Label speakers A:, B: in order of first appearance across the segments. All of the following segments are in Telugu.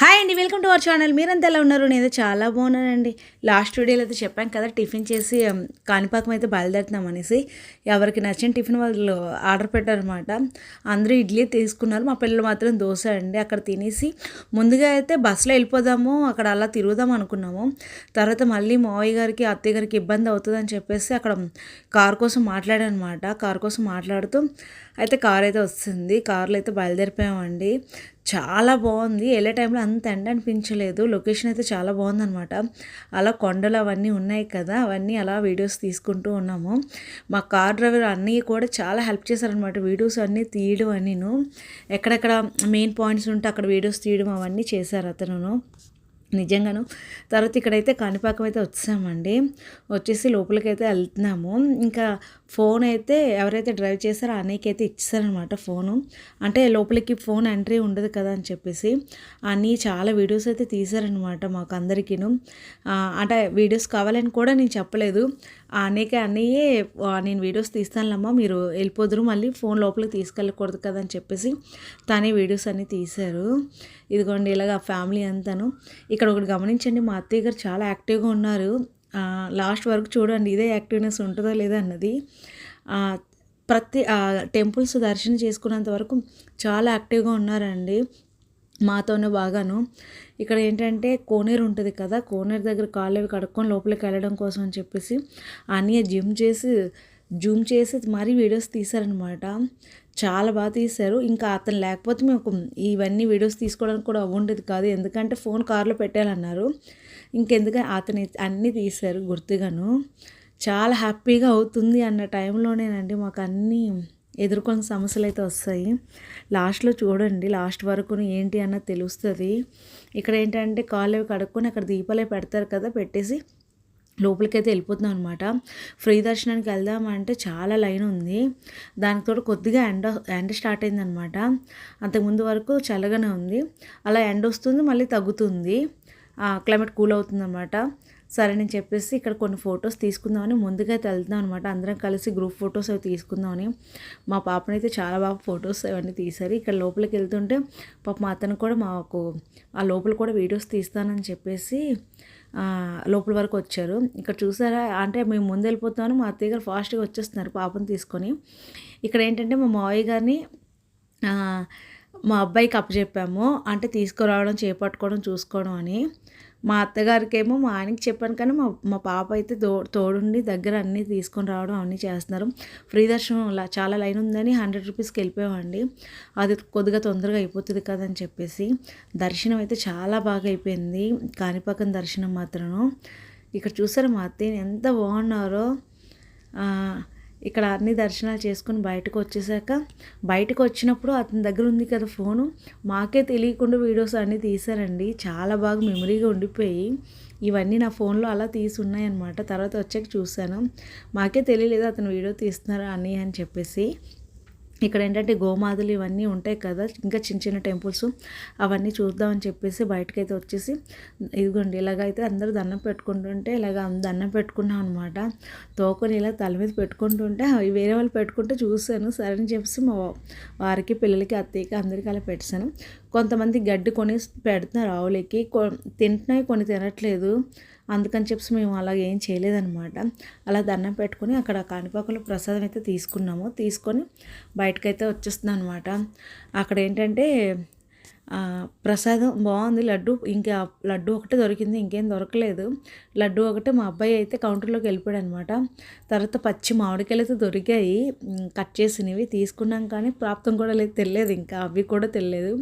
A: హాయ్ అండి వెల్కమ్ టు అవర్ ఛానల్ మీరంతా ఎలా ఉన్నారు? నేను చాలా బాగున్నానండి. లాస్ట్ వీడియోలో అయితే చెప్పాను కదా టిఫిన్ చేసి కాణిపాకం అయితే బయలుదేరుతున్నాం అనేసి. ఎవరికి నచ్చిన టిఫిన్ వాళ్ళు ఆర్డర్ పెట్టారనమాట అందరూ ఇడ్లీ తీసుకున్నారు. మా పిల్లలు మాత్రం దోశ అండి అక్కడ తినేసి. ముందుగా అయితే బస్సులో వెళ్ళిపోదాము అక్కడ అలా తిరుగుదాం అనుకున్నాము. తర్వాత మళ్ళీ మావయ్య గారికి అత్తయ్య గారికి ఇబ్బంది అవుతుందని చెప్పేసి అక్కడ కార్ కోసం మాట్లాడానమాట కార్ కోసం మాట్లాడుతూ అయితే కార్ అయితే వస్తుంది. కార్లో అయితే బయలుదేరిపోయామండి. చాలా బాగుంది. వెళ్ళే టైంలో అంత ఎండ అనిపించలేదు. లొకేషన్ అయితే చాలా బాగుందనమాట అలా కొండలు అవన్నీ ఉన్నాయి కదా అవన్నీ అలా వీడియోస్ తీసుకుంటూ ఉన్నాము. మా కార్ డ్రైవర్ అన్నీ కూడా చాలా హెల్ప్ చేశారనమాట వీడియోస్ అన్నీ తీయడం అని ఎక్కడెక్కడ మెయిన్ పాయింట్స్ ఉంటే అక్కడ వీడియోస్ తీయడం అవన్నీ చేశారు అతను నిజంగాను. తర్వాత ఇక్కడైతే కాణిపాకం అయితే వచ్చామండి. వచ్చేసి లోపలికి అయితే వెళ్తున్నాము. ఇంకా ఫోన్ అయితే ఎవరైతే డ్రైవ్ చేశారో అన్నయ్యకి ఇచ్చారనమాట ఫోను. అంటే లోపలికి ఫోన్ ఎంట్రీ ఉండదు కదా అని చెప్పేసి అన్నీ చాలా వీడియోస్ అయితే తీశారనమాట మాకు అందరికీను అంటే వీడియోస్ కావాలని కూడా నేను చెప్పలేదు. అనేక అన్నయ్యే నేను వీడియోస్ తీస్తానులమ్మా మీరు వెళ్ళిపోదురు మళ్ళీ ఫోన్ లోపలికి తీసుకెళ్ళకూడదు కదా అని చెప్పేసి తనే వీడియోస్ అన్నీ తీశారు. ఇదిగోండి ఇలాగ ఫ్యామిలీ అంతాను. ఇక్కడ ఒకటి గమనించండి మా అత్తయ్య గారు చాలా యాక్టివ్గా ఉన్నారు. లాస్ట్ వరకు చూడండి ఇదే యాక్టివ్నెస్ ఉంటుందో లేదా అన్నది. ఆ, ప్రతి టెంపుల్స్ దర్శనం చేసుకున్నంత వరకు చాలా యాక్టివ్గా ఉన్నారండి. మాతోనే బాగాను. ఇక్కడ ఏంటంటే కోనేరు ఉంటుంది కదా కోనేరు దగ్గర కాళ్ళు అవి కడుక్కొని లోపలికి వెళ్ళడం కోసం అని చెప్పేసి అన్నయ్య జిమ్ చేసి జూమ్ చేసి మరీ వీడియోస్ తీశారనమాట చాలా బాగా తీశారు. ఇంకా అతను లేకపోతే మేము ఇవన్నీ వీడియోస్ తీసుకోవడానికి కూడా అవ్వండేది కాదు. ఎందుకంటే ఫోన్ కార్లో పెట్టాలన్నారు. ఇంకెందుకని అతని అన్నీ తీశారు గుర్తుగాను. చాలా హ్యాపీగా అవుతుంది అన్న టైంలోనేనండి మాకు అన్నీ ఎదుర్కొన్న సమస్యలు అయితే వస్తాయి. లాస్ట్లో చూడండి లాస్ట్ వరకు ఏంటి అన్నది తెలుస్తుంది. ఇక్కడ ఏంటంటే కాళ్ళు అవి కడుక్కొని అక్కడ దీపాలే పెడతారు కదా పెట్టేసి లోపలికి అయితే వెళ్ళిపోతున్నాం అనమాట ఫ్రీ దర్శనానికి వెళ్దామంటే చాలా లైన్ ఉంది. దానికి తోడు కొద్దిగా ఎండ ఎండ స్టార్ట్ అయిందనమాట అంతకుముందు వరకు చల్లగానే ఉంది. అలా ఎండ వస్తుంది మళ్ళీ తగ్గుతుంది. క్లైమేట్ కూల్ అవుతుంది అనమాట సరే అని చెప్పేసి ఇక్కడ కొన్ని ఫొటోస్ తీసుకుందామని ముందుగా అయితే వెళ్తున్నాం అనమాట అందరం కలిసి గ్రూప్ ఫొటోస్ అవి తీసుకుందామని. మా పాపనైతే చాలా బాగా ఫొటోస్ అవన్నీ తీశారు. ఇక్కడ లోపలికి వెళ్తుంటే పాప మా అతను కూడా మాకు ఆ లోపల కూడా వీడియోస్ తీస్తానని చెప్పేసి లోపల వరకు వచ్చారు. ఇక్కడ చూసారా? అంటే మేము ముందు వెళ్ళిపోతామని మా అత్తయ్య గారు ఫాస్ట్గా వచ్చేస్తున్నారు పాపను తీసుకొని. ఇక్కడ ఏంటంటే మా మావయ్య గారిని మా అబ్బాయికి అప్పచెప్పాము. అంటే తీసుకురావడం చేపట్టుకోవడం చూసుకోవడం అని. మా అత్తగారికేమో మా ఆయనకి చెప్పాను కానీ మా మా పాప అయితే తో తోడుండి దగ్గర అన్నీ తీసుకొని రావడం అన్నీ చేస్తున్నారు. ఫ్రీ దర్శనం చాలా లైన్ ఉందని హండ్రెడ్ రూపీస్కి వెళ్ళిపోయామండి. అది కొద్దిగా తొందరగా అయిపోతుంది కదా అని చెప్పేసి. దర్శనం అయితే చాలా బాగా అయిపోయింది కాణిపాకం దర్శనం మాత్రం ఇక్కడ చూసారు మా అత్తయ్య ఎంత బాగున్నారో. ఇక్కడ అన్ని దర్శనాలు చేసుకుని బయటకు వచ్చేసాక బయటకు వచ్చినప్పుడు అతని దగ్గర ఉంది కదా ఫోను. మాకే తెలియకుండా వీడియోస్ అన్నీ తీశారండి. చాలా బాగా మెమరీగా ఉండిపోయి ఇవన్నీ నా ఫోన్లో అలా తీసి ఉన్నాయన్నమాట. తర్వాత వచ్చాక చూశాను. మాకే తెలియలేదు అతను వీడియో తీస్తున్నారు అని అని చెప్పేసి. ఇక్కడ ఏంటంటే గోమాతలు ఇవన్నీ ఉంటాయి కదా ఇంకా చిన్న చిన్న టెంపుల్స్ అవన్నీ చూద్దామని చెప్పేసి బయటకైతే వచ్చేసి ఇదిగోండి ఇలాగైతే అందరూ దండం పెట్టుకుంటుంటే ఇలాగ దండం పెట్టుకున్నాం అనమాట తోకొని ఇలా తల మీద పెట్టుకుంటుంటే అవి వేరే వాళ్ళు పెట్టుకుంటే చూశాను. సరే అని చెప్పేసి మా వారికి పిల్లలకి అత్తయ్యకి అందరికీ అలా పెట్టాను కొంతమంది గడ్డి కొని పెడుతున్నారు ఆవులకి. కొ- తింటున్నాయి కొన్ని తినట్లేదు. అందుకని చెప్పి మేము అలా ఏం చేయలేదన్నమాట. అలా దండం పెట్టుకొని అక్కడ కాణిపాకంలో ప్రసాదం అయితే తీసుకున్నాము. తీసుకొని బయటకైతే వచ్చేస్తుంది అనమాట అక్కడ ఏంటంటే ప్రసాదం బాగుంది లడ్డు ఇంకా లడ్డు ఒకటే దొరికింది ఇంకేం దొరకలేదు. లడ్డు ఒకటే మా అబ్బాయి అయితే కౌంటర్లోకి వెళ్ళిపోయాడు అనమాట తర్వాత పచ్చి మామిడికాయలు అయితే దొరికాయి. కట్ చేసినవి తీసుకున్నాం కానీ ప్రాప్తం కూడా లేదు తెలియదు ఇంకా అవి కూడా తెలియదు.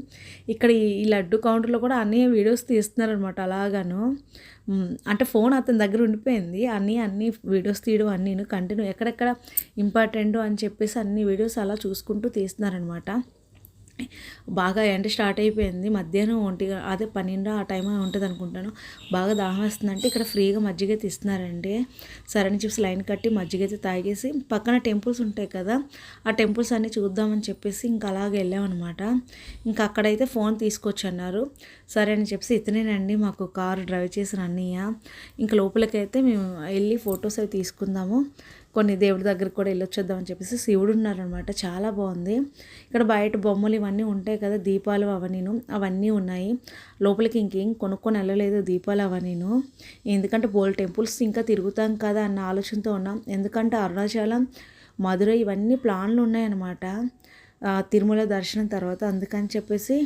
A: ఇక్కడ ఈ లడ్డు కౌంటర్లో కూడా అన్నీ వీడియోస్ తీస్తున్నారనమాట అలాగాను. అంటే ఫోన్ అతని దగ్గర ఉండిపోయింది. అన్నీ అన్ని వీడియోస్ తీయడం అన్నీ కంటిన్యూ ఎక్కడెక్కడ ఇంపార్టెంట్ అని చెప్పేసి అన్ని వీడియోస్ అలా చూసుకుంటూ తీస్తున్నారనమాట. బాగా ఎండ స్టార్ట్ అయిపోయింది. మధ్యాహ్నం ఒంటి అదే పన్నెండు ఆ టైం ఉంటుంది అనుకుంటాను. బాగా దాహం వేస్తుందంటే ఇక్కడ ఫ్రీగా మజ్జిగ అయితే ఇస్తున్నారండి. సరైన చిప్స్ లైన్ కట్టి మజ్జిగ అయితే తాగేసి పక్కన టెంపుల్స్ ఉంటాయి కదా ఆ టెంపుల్స్ అన్నీ చూద్దామని చెప్పేసి ఇంకా అలాగే వెళ్ళామన్నమాట. ఇంకా అక్కడైతే ఫోన్ తీసుకొచ్చి అన్నారు సరే అని చెప్పేసి ఇతనేనండి మాకు కారు డ్రైవ్ చేసిన అన్నయ్య. ఇంకా లోపలికైతే మేము వెళ్ళి ఫొటోస్ అవి తీసుకుందాము. కొన్ని దేవుడి దగ్గరికి కూడా వెళ్ళొచ్చేద్దామని చెప్పేసి శివుడు ఉన్నారనమాట చాలా బాగుంది. ఇక్కడ బయట బొమ్మలు ఇవన్నీ ఉంటాయి కదా దీపాలు అవన్నీను. అవన్నీ ఉన్నాయి. లోపలికి ఇంకేం కొనుక్కొని వెళ్ళలేదు దీపాలు అవన్నీను. ఎందుకంటే బోల్ టెంపుల్స్ ఇంకా తిరుగుతాం కదా అన్న ఆలోచనతో ఉన్నాం. ఎందుకంటే అరుణాచలం మధుర ఇవన్నీ ప్లాన్లు ఉన్నాయన్నమాట. తిరుమల దర్శనం తర్వాత అందుకని చెప్పేసి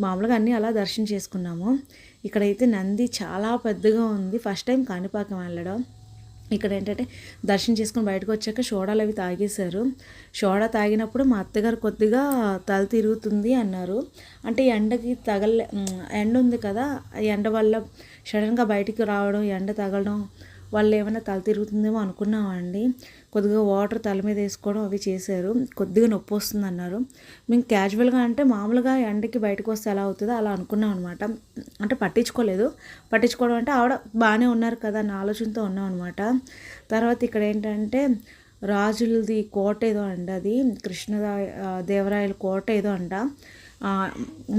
A: మామూలుగా అన్నీ అలా దర్శనం చేసుకున్నాము. ఇక్కడైతే నంది చాలా పెద్దగా ఉంది. ఫస్ట్ టైం కాణిపాకం వెళ్ళడం. ఇక్కడ ఏంటంటే దర్శనం చేసుకుని బయటకు వచ్చాక సోడాలు అవి తాగేశారు. సోడా తాగినప్పుడు మా అత్తగారు కొద్దిగా తల తిరుగుతుంది అన్నారు. అంటే ఎండకి తగలే ఎండ ఉంది కదా ఎండ వల్ల సడన్గా బయటికి రావడం ఎండ తగలడం వాళ్ళు ఏమైనా తల తిరుగుతుందేమో అనుకున్నామండి. కొద్దిగా వాటర్ తల మీద వేసుకోవడం అవి చేశారు. కొద్దిగా నొప్పి వస్తుంది అన్నారు మేము క్యాజువల్గా అంటే మామూలుగా ఎండకి బయటకు వస్తే ఎలా అవుతుందో అలా అనుకున్నాం అనమాట అంటే పట్టించుకోలేదు. పట్టించుకోవడం అంటే ఆవిడ బాగానే ఉన్నారు కదా అన్న ఆలోచనతో ఉన్నాం అనమాట తర్వాత ఇక్కడ ఏంటంటే రాజులది కోట ఏదో అంట అది. కృష్ణదా దేవరాయల కోట ఏదో అంట.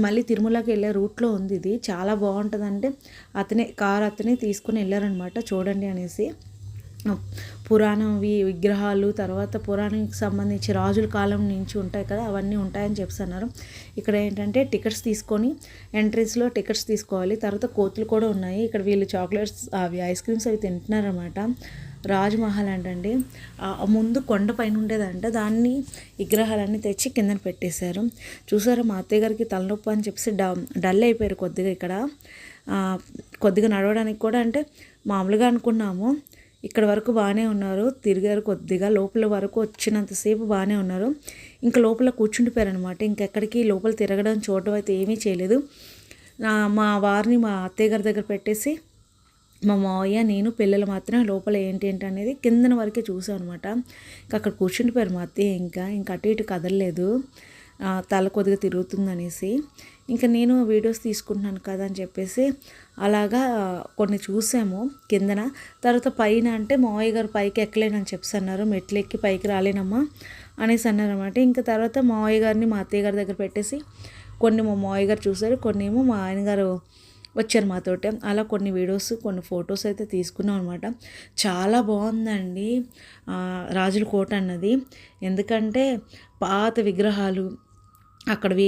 A: మళ్ళీ తిరుమలకి వెళ్ళే రూట్లో ఉంది ఇది. చాలా బాగుంటుందంటే అతనే కార్ అతనే తీసుకుని వెళ్ళారనమాట చూడండి అనేసి. పురాణవి విగ్రహాలు తర్వాత పురాణానికి సంబంధించి రాజుల కాలం నుంచి ఉంటాయి కదా అవన్నీ ఉంటాయని చెప్తున్నారు ఇక్కడ ఏంటంటే టికెట్స్ తీసుకొని ఎంట్రీస్లో టికెట్స్ తీసుకోవాలి. తర్వాత కోతులు కూడా ఉన్నాయి. ఇక్కడ వీళ్ళు చాక్లెట్స్ అవి ఐస్ క్రీమ్స్ అవి తింటున్నారన్నమాట. రాజ్మహల్ అంటండి. ముందు కొండ పైన ఉండేదంట. దాన్ని విగ్రహాలన్నీ తెచ్చి కిందన పెట్టేశారు. చూసారా మా అత్తయ్య గారికి తలనొప్పి అని చెప్పేసి డల్ అయిపోయారు కొద్దిగా ఇక్కడ. కొద్దిగా నడవడానికి కూడా అంటే మామూలుగా అనుకున్నాము. ఇక్కడ వరకు బాగానే ఉన్నారు. తిరిగారు కొద్దిగా. లోపల వరకు వచ్చినంతసేపు బాగానే ఉన్నారు. ఇంకా లోపల కూర్చుండిపోయారు అనమాట ఇంకెక్కడికి లోపల తిరగడం చూడడం అయితే ఏమీ చేయలేదు. మా వారిని మా అత్తయ్య గారి దగ్గర పెట్టేసి మా మావయ్య నేను పిల్లలు మాత్రం లోపల ఏంటి ఏంటి అనేది కిందన వరకే చూసాం అనమాట ఇంకా అక్కడ కూర్చుండిపోయారు మా అత్తయ్య ఇంకా. ఇంకా అటు ఇటు కదలలేదు. తల కొద్దిగా తిరుగుతుందనేసి ఇంకా నేను వీడియోస్ తీసుకుంటున్నాను కదా అని చెప్పేసి అలాగా కొన్ని చూసాము కిందన. తర్వాత పైన అంటే మావయ్య గారు పైకి ఎక్కలేనని చెప్పి అన్నారు. మెట్లు ఎక్కి పైకి రాలేనమ్మా అనేసి అన్నారన్నమాట. ఇంకా తర్వాత మావయ్య గారిని మా అత్తయ్య గారి దగ్గర పెట్టేసి కొన్ని మా మావయ్య గారు చూసారు కొన్ని ఏమో మా ఆయన గారు వచ్చారు మాతోటి. అలా కొన్ని వీడియోస్ కొన్ని ఫొటోస్ అయితే తీసుకున్నాం అనమాట చాలా బాగుందండి రాజుల కోట అన్నది. ఎందుకంటే పాత విగ్రహాలు అక్కడవి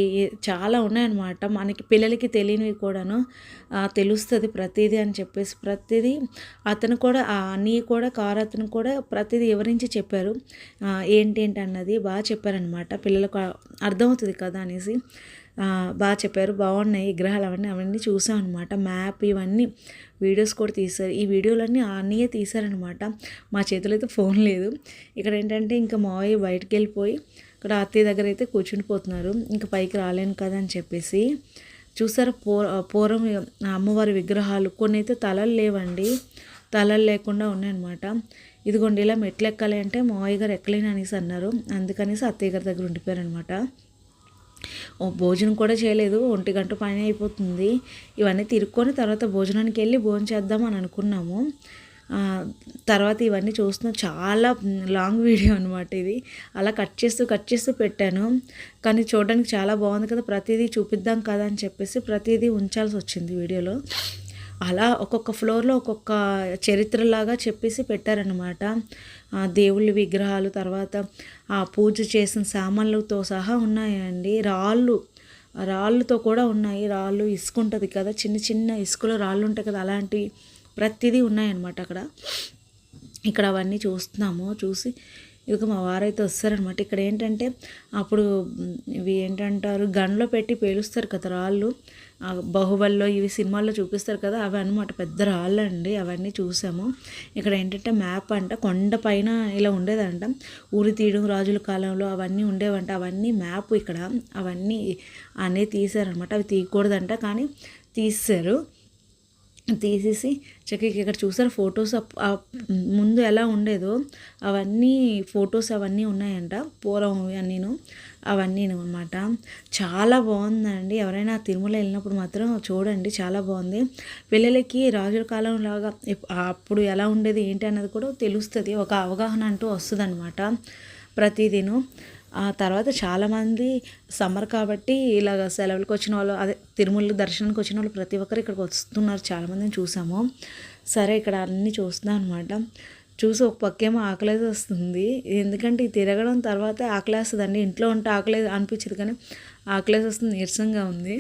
A: చాలా ఉన్నాయన్నమాట. మనకి పిల్లలకి తెలియనివి కూడాను తెలుస్తుంది ప్రతిదీ అని చెప్పేసి. ప్రతిదీ అతను కూడా ఆ అన్నీ కూడా కారు అతను కూడా ప్రతిదీ వివరించి చెప్పారు? ఏంటి అన్నది బాగా చెప్పారనమాట పిల్లలకు అర్థమవుతుంది కదా అనేసి బాగా చెప్పారు. బాగున్నాయి విగ్రహాలు అవన్నీ అవన్నీ చూసాం అనమాట మ్యాప్ ఇవన్నీ వీడియోస్ కూడా తీశారు. ఈ వీడియోలన్నీ అన్నయ్యే తీశారనమాట మా చేతిలో అయితే ఫోన్ లేదు. ఇక్కడ ఏంటంటే ఇంకా మావయ్య బయటకు వెళ్ళిపోయి ఇక్కడ అత్తయ్య దగ్గర అయితే కూర్చుండిపోతున్నారు ఇంకా పైకి రాలేను కదా అని చెప్పేసి. చూసారా పూర్ పూర్వం అమ్మవారి విగ్రహాలు. కొన్ని అయితే తలలు లేవండి. తలలు లేకుండా ఉన్నాయన్నమాట. ఇదిగోండి ఇలా మెట్లు ఎక్కాలి అంటే మావయ్య గారు ఎక్కలేను అనేసి అన్నారు. అందుకనేసి అత్తయ్య గారి దగ్గర ఉండిపోయారనమాట భోజనం కూడా చేయలేదు. ఒంటి గంట పని అయిపోతుంది. ఇవన్నీ తిరుక్కొని తర్వాత భోజనానికి వెళ్ళి భోజనం చేద్దాం అని అనుకున్నాము. తర్వాత ఇవన్నీ చూస్తున్నాం చాలా లాంగ్ వీడియో అనమాట ఇది. అలా కట్ చేస్తూ కట్ చేస్తూ పెట్టాను. కానీ చూడడానికి చాలా బాగుంది కదా ప్రతిదీ చూపిద్దాం కదా అని చెప్పేసి ప్రతిదీ ఉంచాల్సి వచ్చింది వీడియోలో. అలా ఒక్కొక్క ఫ్లోర్లో ఒక్కొక్క చరిత్రలాగా చెప్పేసి పెట్టారనమాట దేవుళ్ళ విగ్రహాలు తర్వాత ఆ పూజ చేసిన సామాన్లతో సహా ఉన్నాయండి. రాళ్ళు రాళ్ళతో కూడా ఉన్నాయి. రాళ్ళు ఇసుక ఉంటుంది కదా చిన్న చిన్న ఇసుకలో రాళ్ళు ఉంటాయి కదా అలాంటివి ప్రతిదీ ఉన్నాయన్నమాట అక్కడ. ఇక్కడ అవన్నీ చూస్తున్నాము. చూసి ఇక మా వారైతే వస్తారనమాట ఇక్కడ ఏంటంటే అప్పుడు ఇవి ఏంటంటారు? గన్లో పెట్టి పేలుస్తారు కదా రాళ్ళు. బాహుబలిలో ఇవి సినిమాల్లో చూపిస్తారు కదా అవి అనమాట పెద్ద రాళ్ళు అండి అవన్నీ చూసాము. ఇక్కడ ఏంటంటే మ్యాప్ అంట. కొండ పైన ఇలా ఉండేదంట. ఊరి తీయడం రాజుల కాలంలో అవన్నీ ఉండేవంట. అవన్నీ మ్యాప్ ఇక్కడ. అవన్నీ అనేవి తీసారనమాట అవి తీయకూడదంట. కానీ తీసారు తీసేసి చక్కగా ఇక్కడ చూసారు? ఫొటోస్ ముందు ఎలా ఉండేదో అవన్నీ ఫొటోస్ అవన్నీ ఉన్నాయంట. పూర్వం అన్నీను అవన్నీ అనమాట చాలా బాగుందండి. ఎవరైనా తిరుమల వెళ్ళినప్పుడు మాత్రం చూడండి. చాలా బాగుంది. పిల్లలకి రాజుల కాలం లాగా అప్పుడు ఎలా ఉండేది ఏంటి అన్నది కూడా తెలుస్తుంది. ఒక అవగాహన అంటూ వస్తుంది అనమాట ప్రతిదినం. ఆ తర్వాత చాలామంది సమ్మర్ కాబట్టి ఇలాగ సెలవులకు వచ్చిన వాళ్ళు అదే తిరుమల దర్శనానికి వచ్చిన వాళ్ళు ప్రతి ఒక్కరు ఇక్కడికి వస్తున్నారు. చాలామందిని చూసాము. సరే ఇక్కడ అన్నీ చూస్తున్నాం అనమాట చూసి ఒక పక్కేమో ఆకలేసి వస్తుంది. ఎందుకంటే ఈ తిరగడం తర్వాత ఆకలేస్తుందండి. ఇంట్లో ఉంటే ఆకలేదు అనిపించదు కానీ ఆకలేసి వస్తుంది. నీరసంగా ఉంది.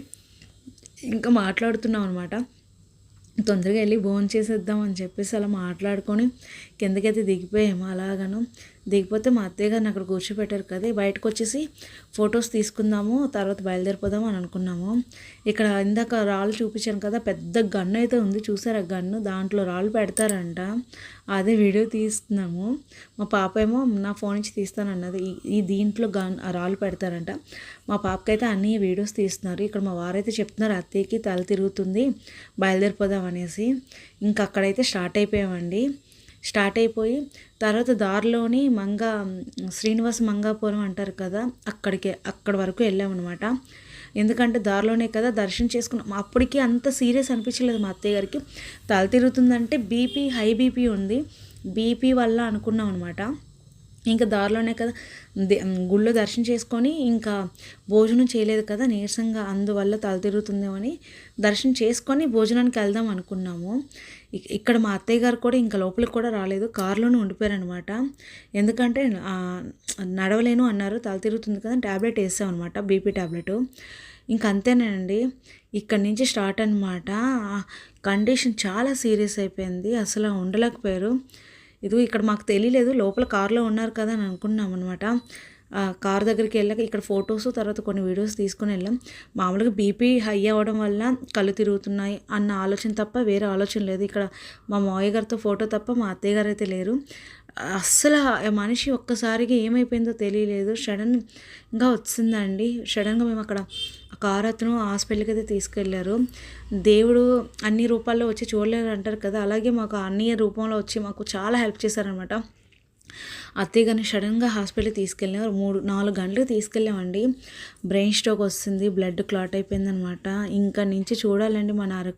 A: ఇంకా మాట్లాడుతున్నాం అనమాట తొందరగా వెళ్ళి భోజనం చేసేద్దాం అని చెప్పేసి అలా మాట్లాడుకొని కిందకైతే దిగిపోయాము. అలాగను దిగిపోతే మా అత్తయ్య గారిని అక్కడ కూర్చోపెట్టారు కదా బయటకు వచ్చేసి ఫొటోస్ తీసుకుందాము తర్వాత బయలుదేరిపోదాం అని అనుకున్నాము. ఇక్కడ ఇందాక రాళ్ళు చూపించాను కదా పెద్ద గన్ను అయితే ఉంది చూసారా గన్ను? దాంట్లో రాళ్ళు పెడతారంట. అదే వీడియో తీస్తున్నాము. మా పాప ఏమో నా ఫోన్ నుంచి తీస్తానన్నది ఈ దీంట్లో గన్ రాళ్ళు పెడతారంట. మా పాపకైతే అన్ని వీడియోస్ తీస్తున్నారు. ఇక్కడ మా వారైతే చెప్తున్నారు అత్తయ్యకి తల తిరుగుతుంది బయలుదేరిపోదాం అనేసి. ఇంకా అక్కడైతే స్టార్ట్ అయిపోయామండి. స్టార్ట్ అయిపోయి తర్వాత దారిలోని మంగ శ్రీనివాస మంగాపురం అంటారు కదా అక్కడికి అక్కడి వరకు వెళ్ళామన్నమాట. ఎందుకంటే దారిలోనే కదా దర్శనం చేసుకున్నాం. అప్పటికి అంత సీరియస్ అనిపించలేదు మా అత్తయ్య గారికి. తల తిరుగుతుందంటే బీపీ హై బీపీ ఉంది. బీపీ వల్ల అనుకున్నాం అనమాట ఇంకా దారిలోనే కదా గుళ్ళో దర్శనం చేసుకొని ఇంకా భోజనం చేయలేదు కదా నీరసంగా అందువల్ల తల తిరుగుతుందేమని దర్శనం చేసుకొని భోజనానికి వెళ్దాం అనుకున్నాము. ఇక్కడ మా అత్తయ్య గారు కూడా ఇంకా లోపలికి కూడా రాలేదు. కారులోనే ఉండిపోయారనమాట ఎందుకంటే నడవలేను అన్నారు. తల తిరుగుతుంది కదా ట్యాబ్లెట్ వేసాం అనమాట బీపీ ట్యాబ్లెట్ ఇంక అంతేనండి. ఇక్కడ నుంచి స్టార్ట్ అనమాట కండిషన్ చాలా సీరియస్ అయిపోయింది. అసలు ఉండలేకపోయారు. ఇది ఇక్కడ మాకు తెలియలేదు. లోపల కారులో ఉన్నారు కదా అని అనుకున్నాం అనమాట కార్ దగ్గరికి వెళ్ళాక ఇక్కడ ఫొటోస్ తర్వాత కొన్ని వీడియోస్ తీసుకుని వెళ్ళాం. మామూలుగా బీపీ హై అవ్వడం వల్ల కళ్ళు తిరుగుతున్నాయి అన్న ఆలోచన తప్ప వేరే ఆలోచన లేదు. ఇక్కడ మా మావయ్య గారితో ఫోటో తప్ప మా అత్తయ్య గారు అయితే లేరు. అస్సలు మనిషి ఒక్కసారిగా ఏమైపోయిందో తెలియలేదు. సడన్గా వచ్చిందండి. సడన్గా మేము అక్కడ కార్ అతను హాస్పిటల్కి అయితే తీసుకెళ్ళారు. దేవుడు అన్ని రూపాల్లో వచ్చి చూడలేరు అంటారు కదా. అలాగే మాకు అన్ని రూపంలో వచ్చి మాకు చాలా హెల్ప్ చేశారనమాట అత్తయ్య గారిని సడన్గా హాస్పిటల్కి తీసుకెళ్ళాం మూడు నాలుగు గంటలకు తీసుకెళ్ళామండి. బ్రెయిన్ స్ట్రోక్ వస్తుంది బ్లడ్ క్లాట్ అయిపోయిందనమాట. ఇంకా నుంచి చూడాలండి మన అరకు